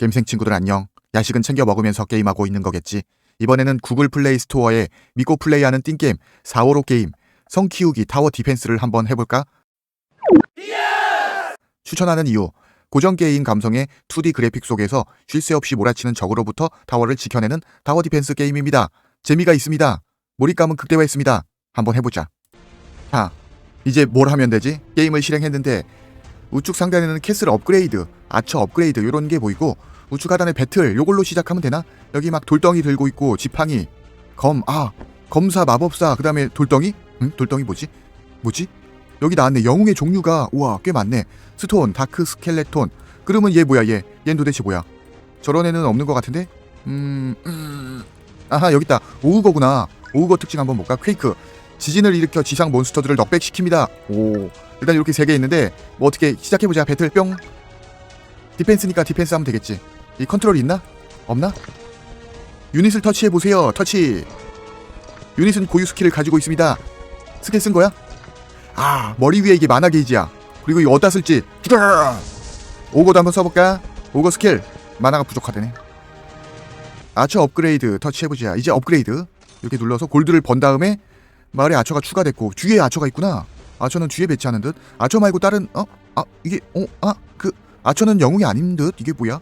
겜생 친구들 안녕. 야식은 챙겨 먹으면서 게임하고 있는 거겠지. 이번에는 구글 플레이 스토어에 믿고 플레이하는 띵게임 455 게임 성 키우기 타워 디펜스를 한번 해볼까? 추천하는 이유 고전 게임 감성의 2D 그래픽 속에서 쉴 새 없이 몰아치는 적으로부터 타워를 지켜내는 타워 디펜스 게임입니다. 재미가 있습니다. 몰입감은 극대화했습니다. 한번 해보자. 자, 이제 뭘 하면 되지? 게임을 실행했는데 우측 상단에는 캐슬 업그레이드, 아처 업그레이드 요런 게 보이고 우측 하단에 배틀 요걸로 시작하면 되나? 여기 막 돌덩이 들고 있고 지팡이, 검, 아 검사, 마법사, 그 다음에 돌덩이? 응? 돌덩이 뭐지? 뭐지? 여기 나왔네. 영웅의 종류가 우와 꽤 많네. 스톤, 다크 스켈레톤. 그러면 얘 뭐야 얘? 얘는 도대체 뭐야? 저런 애는 없는 것 같은데? 음, 음... 아하 여기 있다. 오우거구나. 오우거 특징 한번 볼까? 퀘이크. 지진을 일으켜 지상 몬스터들을 넉백시킵니다. 오. 일단 이렇게 세 개 있는데 뭐 어떻게 시작해보자. 배틀 뿅. 디펜스니까 디펜스 하면 되겠지. 이 컨트롤이 있나? 없나? 유닛을 터치해보세요. 터치. 유닛은 고유 스킬을 가지고 있습니다. 스킬 쓴 거야? 아, 머리 위에 이게 만화 게이지야. 그리고 이거 어디다 쓸지. 오거도 한번 써볼까? 오거 스킬. 만화가 부족하다네. 아처 업그레이드 터치해보자. 이제 업그레이드. 이렇게 눌러서 골드를 번 다음에 마을에 아처가 추가됐고 뒤에 아처가 있구나. 아처는 뒤에 배치하는 듯. 아처 말고 다른 어? 아 이게 어? 아 그 아처는 영웅이 아닌 듯. 이게 뭐야?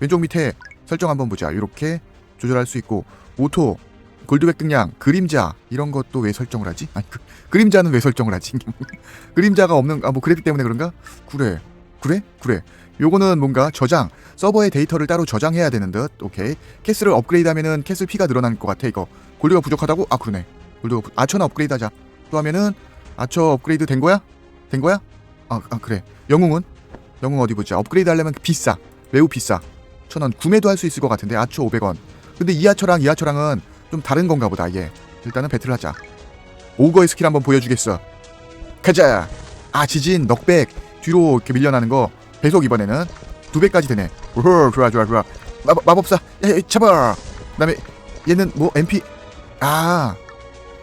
왼쪽 밑에 설정 한번 보자. 이렇게 조절할 수 있고 오토 골드백 등량 그림자 이런 것도 왜 설정을 하지? 아니 그, 그림자는 왜 설정을 하지? 그림자가 없는 아 뭐 그래픽 때문에 그런가? 그래 그래 그래 요거는 뭔가 저장 서버에 데이터를 따로 저장해야 되는 듯 오케이 캐슬을 업그레이드 하면은 캐슬 피가 늘어날 것 같아 이거 골드가 부족하다고? 아 그러네 골드가 부... 아처나 업그레이드 하자 또 하면은 아처 업그레이드 된 거야? 된 거야? 아, 아 그래 영웅은? 영웅 어디 보자 업그레이드 하려면 비싸 매우 비싸 천원 구매도 할 수 있을 것 같은데 아처 500원. 근데 이 아처랑 이 아처랑은 좀 다른 건가 보다. 얘 일단은 배틀하자. 오거의 스킬 한번 보여주겠어. 가자! 아 지진 넉백. 뒤로 이렇게 밀려나는 거 배속 이번에는 두 배까지 되네. 오호 좋아 좋아 좋아. 마, 마법사 야, 야, 잡아! 그다음에 얘는 뭐 MP 아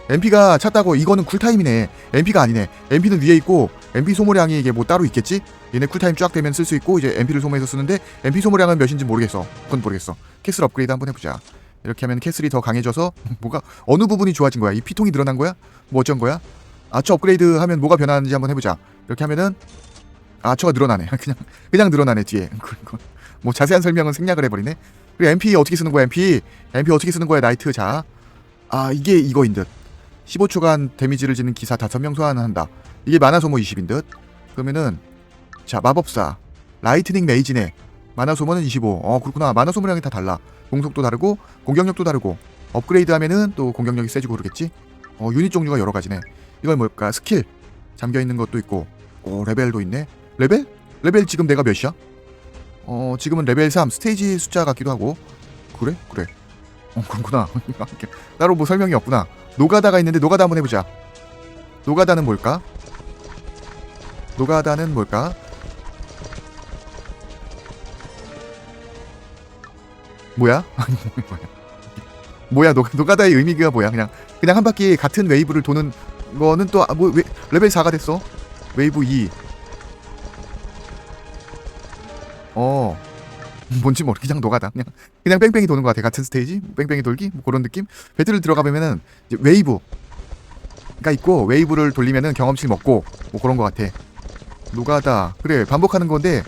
MP가 찼다고 이거는 쿨타임이네. MP가 아니네. MP는 위에 있고 MP 소모량이 이게 뭐 따로 있겠지? 얘네 쿨타임 쫙 되면 쓸 수 있고 이제 MP를 소모해서 쓰는데 MP 소모량은 몇인지 모르겠어. 그건 모르겠어. 캐슬 업그레이드 한번 해보자. 이렇게 하면 캐슬이 더 강해져서 뭐가 어느 부분이 좋아진 거야? 이 피통이 늘어난 거야? 뭐 어쩐 거야? 아처 업그레이드 하면 뭐가 변하는지 한번 해보자. 이렇게 하면은 아처가 늘어나네. 그냥 그냥 늘어나네 뒤에. 뭐 자세한 설명은 생략을 해버리네. 그리고 MP 어떻게 쓰는 거야 MP MP 어떻게 쓰는 거야 나이트? 자 아 이게 이거인 듯 15초간 데미지를 지는 기사 5명 소환한다 이게 만화 소모 20인 듯 그러면은 자 마법사 라이트닝 메이지네 만화 소모는 25. 어 그렇구나. 만화 소모량이 다 달라. 공속도 다르고 공격력도 다르고 업그레이드 하면은 또 공격력이 세지고 그러겠지. 어 유닛 종류가 여러 가지네. 이건 뭘까? 스킬 잠겨 있는 것도 있고. 오 레벨도 있네. 레벨? 레벨 지금 내가 몇이야? 어 지금은 레벨 3 스테이지 숫자 같기도 하고. 그래? 그래. 어 그렇구나. 따로 뭐 설명이 없구나. 노가다가 있는데 노가다 한번 해보자. 노가다는 뭘까? 노가다는 뭘까? 뭐야? 뭐야 노, 노가다의 의미가 뭐야? 그냥 그냥 한 바퀴 같은 웨이브를 도는 거는 또뭐 아, 레벨 4가 됐어. 웨이브 2. 어. 뭔지 모르 그냥 노가다. 그냥 그냥 뺑뺑이 도는 것 같아. 같은 스테이지? 뺑뺑이 돌기? 뭐 그런 느낌? 배틀을 들어가 보면은 이제 웨이브가 있고 웨이브를 돌리면은 경험치 먹고 뭐 그런 것 같아. 노가다. 그래 반복하는 건데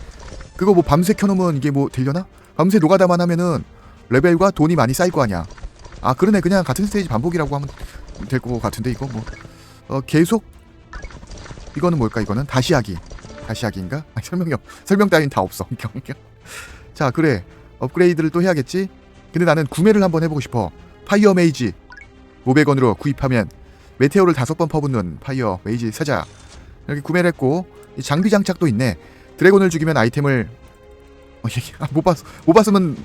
그거 뭐 밤새 켜놓으면 이게 뭐 되려나? 밤새 노가다만 하면은 레벨과 돈이 많이 쌓일 거 아니야. 아 그러네. 그냥 같은 스테이지 반복이라고 하면 될 것 같은데 이거 뭐. 어, 계속 이거는 뭘까 이거는? 다시 하기. 다시 하기인가? 아니, 설명이 없 설명 따윈 다 없어. 자 그래 업그레이드를 또 해야겠지. 근데 나는 구매를 한번 해보고 싶어. 파이어 메이지 500원으로 구입하면 메테오를 다섯 번 퍼붓는 파이어 메이지 사자 이렇게 구매를 했고 장비 장착도 있네. 드래곤을 죽이면 아이템을 어, 아, 못 봤, 못 봤으면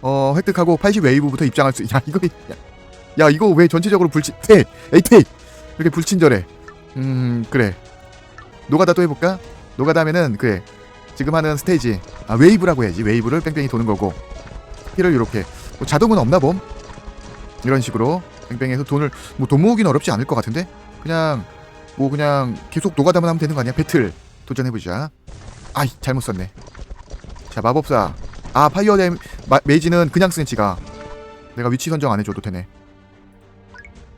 어 획득하고 80 웨이브부터 입장할 수. 야 이거 야, 야 이거 왜 전체적으로 불친? 테 에이테 이렇게 불친절해. 음 그래. 노가다 또 해볼까? 노가다 하면은 그래. 지금 하는 스테이지 아 웨이브라고 해야지. 웨이브를 뺑뺑이 도는 거고 피를 이렇게 뭐 자동은 없나 봄? 이런 식으로 뺑뺑해서 돈을 뭐 돈 모으기는 어렵지 않을 것 같은데 그냥 뭐 그냥 계속 노가다만 하면 되는 거 아니야? 배틀 도전해보자. 아이 잘못 썼네. 자 마법사 아 파이어 댐 마- 메이지는 그냥 스네치가 내가 위치 선정 안 해줘도 되네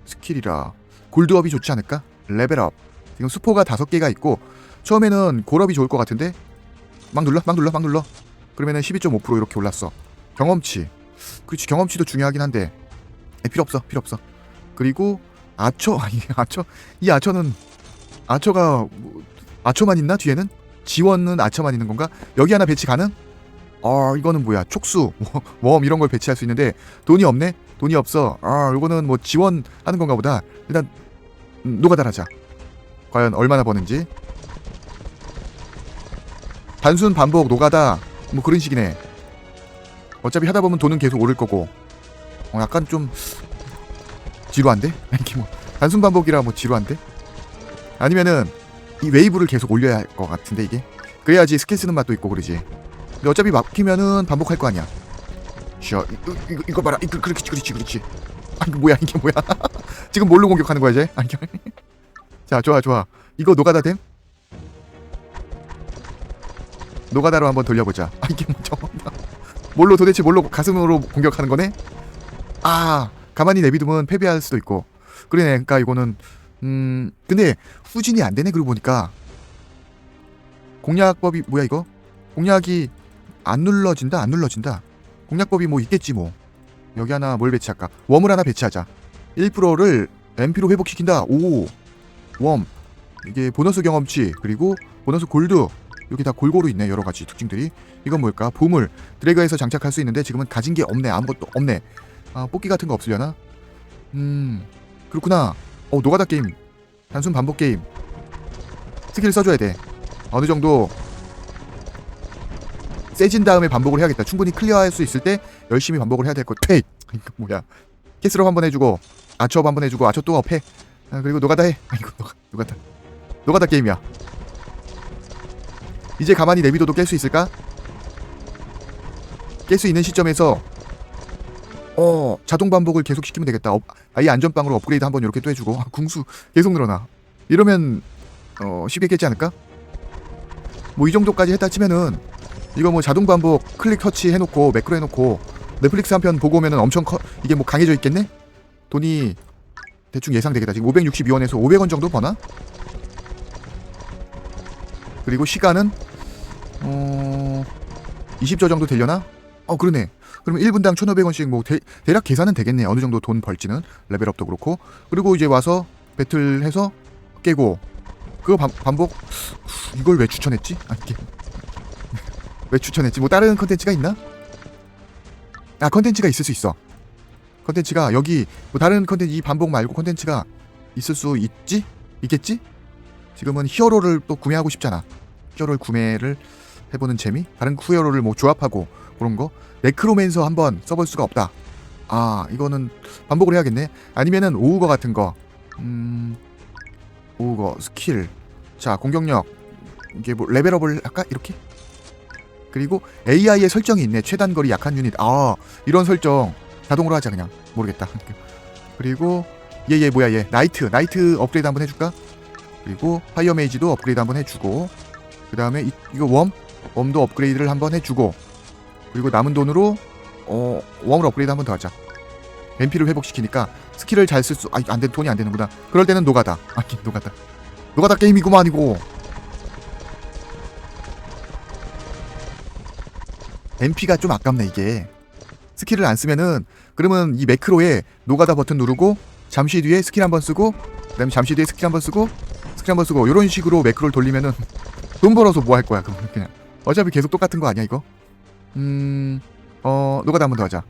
스킬이라 골드업이 좋지 않을까? 레벨업 지금 수포가 다섯 개가 있고 처음에는 골업이 좋을 것 같은데 막 눌러 막 눌러 막 눌러. 그러면은 12.5% 이렇게 올랐어. 경험치. 그렇지 경험치도 중요하긴 한데. 에, 필요 없어 필요 없어. 그리고 아처 아니 아처? 이 아처는 아처가 뭐, 아처만 있나 뒤에는? 지원은 아처만 있는 건가? 여기 하나 배치 가능? 아 이거는 뭐야? 촉수 웜 이런 걸 배치할 수 있는데 돈이 없네? 돈이 없어. 아 이거는 뭐 지원하는 건가 보다. 일단 음, 노가다라자. 과연 얼마나 버는지 단순 반복 노가다 뭐 그런 식이네. 어차피 하다 보면 돈은 계속 오를 거고. 어, 약간 좀 지루한데? 이게 뭐 단순 반복이라 뭐 지루한데? 아니면은 이 웨이브를 계속 올려야 할 것 같은데 이게? 그래야지 스킬 쓰는 맛도 있고 그러지. 근데 어차피 막히면은 반복할 거 아니야. 샤 이거, 이거, 이거 봐라. 이거 그렇지 그렇지 그렇지. 아 이거 뭐야 이게 뭐야? 지금 뭘로 공격하는 거야 이제? 아니 자 좋아 좋아. 이거 노가다 됨 노가다로 한번 돌려보자. 아 이게 뭐 저거 뭘로 도대체 뭘로 가슴으로 공격하는 거네? 아 가만히 내비두면 패배할 수도 있고. 그러네 그러니까 이거는 음 근데 후진이 안 되네 그러고 보니까. 공략법이 뭐야 이거? 공략이 안 눌러진다 안 눌러진다. 공략법이 뭐 있겠지 뭐. 여기 하나 뭘 배치할까? 웜을 하나 배치하자. 1%를 MP로 회복시킨다. 오 웜. 이게 보너스 경험치 그리고 보너스 골드 여기 다 골고루 있네 여러 가지 특징들이. 이건 뭘까? 보물. 드래그해서 장착할 수 있는데 지금은 가진 게 없네 아무것도 없네. 아 뽑기 같은 거 없으려나? 음 그렇구나. 어 노가다 게임. 단순 반복 게임. 스킬 써줘야 돼. 어느 정도 세진 다음에 반복을 해야겠다. 충분히 클리어할 수 있을 때 열심히 반복을 해야 될것퇴 이거 뭐야. 캐스럽 한번 해주고 아처업 한번 해주고 아처 또 업해. 아, 그리고 노가다 해. 아이고 노가, 노가다. 노가다 게임이야 이제 가만히 내비둬도 깰 수 있을까? 깰 수 있는 시점에서 어 자동 반복을 계속 시키면 되겠다. 업, 아예 안전빵으로 업그레이드 한번 이렇게 또 해주고 아, 궁수 계속 늘어나. 이러면 어 쉽게 깼지 않을까? 뭐 이 정도까지 했다 치면은 이거 뭐 자동 반복 클릭 터치 해놓고 매크로 해놓고 넷플릭스 한 편 보고 오면은 엄청 커 이게 뭐 강해져 있겠네? 돈이 대충 예상되겠다. 지금 562원에서 500원 정도 버나? 그리고 시간은 어 20조 정도 되려나? 어 그러네. 그러면 1분당 1,500원씩 뭐 대, 대략 계산은 되겠네. 어느 정도 돈 벌지는 레벨업도 그렇고. 그리고 이제 와서 배틀해서 깨고 그거 반, 반복 이걸 왜 추천했지? 아 이게 왜 추천했지? 뭐 다른 컨텐츠가 있나? 아 컨텐츠가 있을 수 있어. 컨텐츠가 여기 뭐 다른 컨텐츠 이 반복 말고 컨텐츠가 있을 수 있지? 있겠지? 지금은 히어로를 또 구매하고 싶잖아. 히어로를 구매를 해보는 재미? 다른 히어로를 뭐 조합하고 그런 거? 네크로맨서 한번 써볼 수가 없다. 아 이거는 반복을 해야겠네. 아니면은 오우거 같은 거. 음 오우거 스킬. 자 공격력 이게 뭐 레벨업을 할까 이렇게? 그리고 AI의 설정이 있네. 최단 거리 약한 유닛. 아 이런 설정 자동으로 하자 그냥 모르겠다. 그리고 얘 얘 뭐야 얘 나이트 나이트 업그레이드 한번 해줄까? 그리고 파이어 메이지도 업그레이드 한번 해주고 그 다음에 이거 웜 웜도 업그레이드를 한번 해주고 그리고 남은 돈으로 어 웜을 업그레이드 한 번 더 하자. MP를 회복시키니까 스킬을 잘 쓸 수 아 안 돼 돈이 안 되는구나. 그럴 때는 노가다. 아 노가다. 노가다 게임이구만 이고. MP가 좀 아깝네 이게. 스킬을 안 쓰면은 그러면 이 매크로에 노가다 버튼 누르고 잠시 뒤에 스킬 한 번 쓰고 그다음에 잠시 뒤에 스킬 한 번 쓰고 스킬 한 번 쓰고 이런 식으로 매크로를 돌리면은 돈 벌어서 뭐 할 거야 그럼 그냥 어차피 계속 똑같은 거 아니야 이거? 음 어 노가다 한 번 더 하자.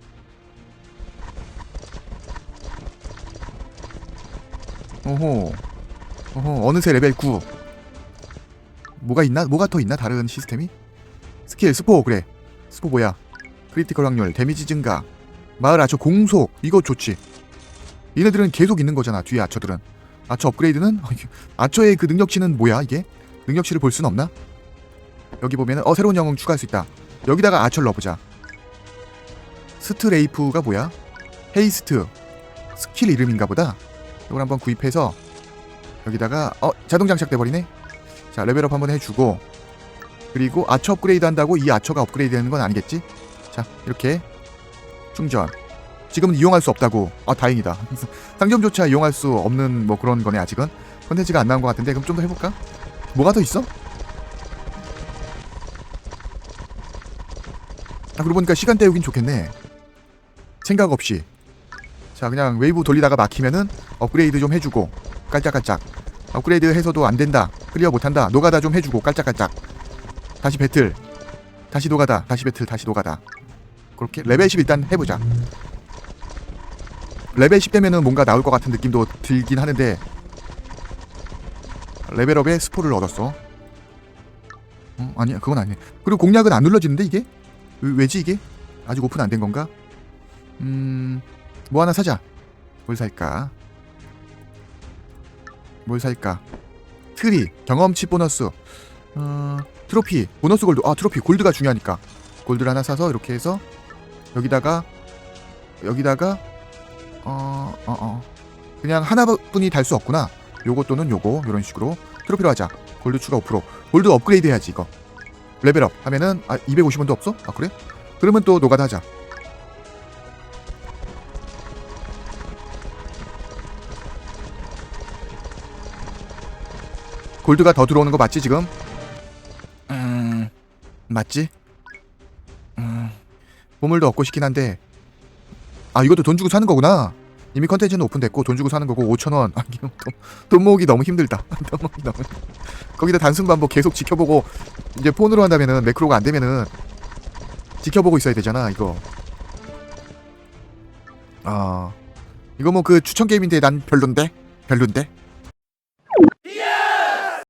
오호. 오호 어느새 레벨 9 뭐가 있나? 뭐가 더 있나 다른 시스템이? 스킬 스포 그래. 스포 뭐야? 크리티컬 확률 데미지 증가. 마을 아처 공속. 이거 좋지. 얘네들은 계속 있는 거잖아 뒤에 아처들은. 아처 업그레이드는? 아처의 그 능력치는 뭐야 이게? 능력치를 볼 수는 없나 여기 보면은 어 새로운 영웅 추가할 수 있다. 여기다가 아처를 넣어보자. 스트레이프가 뭐야? 헤이스트. 스킬 이름인가 보다. 이걸 한번 구입해서 여기다가 어 자동 장착돼 버리네. 자 레벨업 한번 해주고. 그리고 아처 업그레이드 한다고 이 아처가 업그레이드 되는 건 아니겠지? 자 이렇게. 충전. 지금은 이용할 수 없다고. 아 다행이다. 상점조차 이용할 수 없는 뭐 그런 거네 아직은. 컨텐츠가 안 나온 것 같은데 그럼 좀 더 해볼까? 뭐가 더 있어? 아 그러고 보니까 시간 때우긴 좋겠네. 생각 없이. 자 그냥 웨이브 돌리다가 막히면은 업그레이드 좀 해주고 깔짝깔짝. 업그레이드 해서도 안 된다 클리어 못한다 노가다 좀 해주고 깔짝깔짝. 다시 배틀. 다시 노가다 다시 배틀 다시 노가다. 그렇게 레벨 10 일단 해보자. 레벨 10 되면은 뭔가 나올 것 같은 느낌도 들긴 하는데 레벨업에 스포를 얻었어. 어, 아니야 그건 아니야 그리고 공략은 안 눌러지는데 이게 왜, 왜지 이게? 아직 오픈 안 된 건가? 음 뭐 하나 사자. 뭘 살까? 뭘 살까? 트리 경험치 보너스. 어, 트로피 보너스 골드. 아 트로피 골드가 중요하니까. 골드를 하나 사서 이렇게 해서 여기다가 여기다가 어 어, 어. 그냥 하나뿐이 달 수 없구나. 요거 또는 요거 이런 식으로. 트로피로 하자. 골드 추가 5% 골드 업그레이드 해야지 이거 레벨업 하면은 아 250원도 없어? 아 그래? 그러면 또 노가다 하자 골드가 더 들어오는 거 맞지 지금? 음 맞지? 음 보물도 얻고 싶긴 한데 아 이것도 돈 주고 사는 거구나 이미 컨텐츠는 오픈됐고 돈 주고 사는 거고 5천원. 아, 돈, 돈 모으기 너무 힘들다. 돈 모으기 너무 거기다 단순 반복 계속 지켜보고 이제 폰으로 한다면은 매크로가 안 되면은 지켜보고 있어야 되잖아 이거. 아 이거 뭐 그 추천 게임인데 난 별론데? 별론데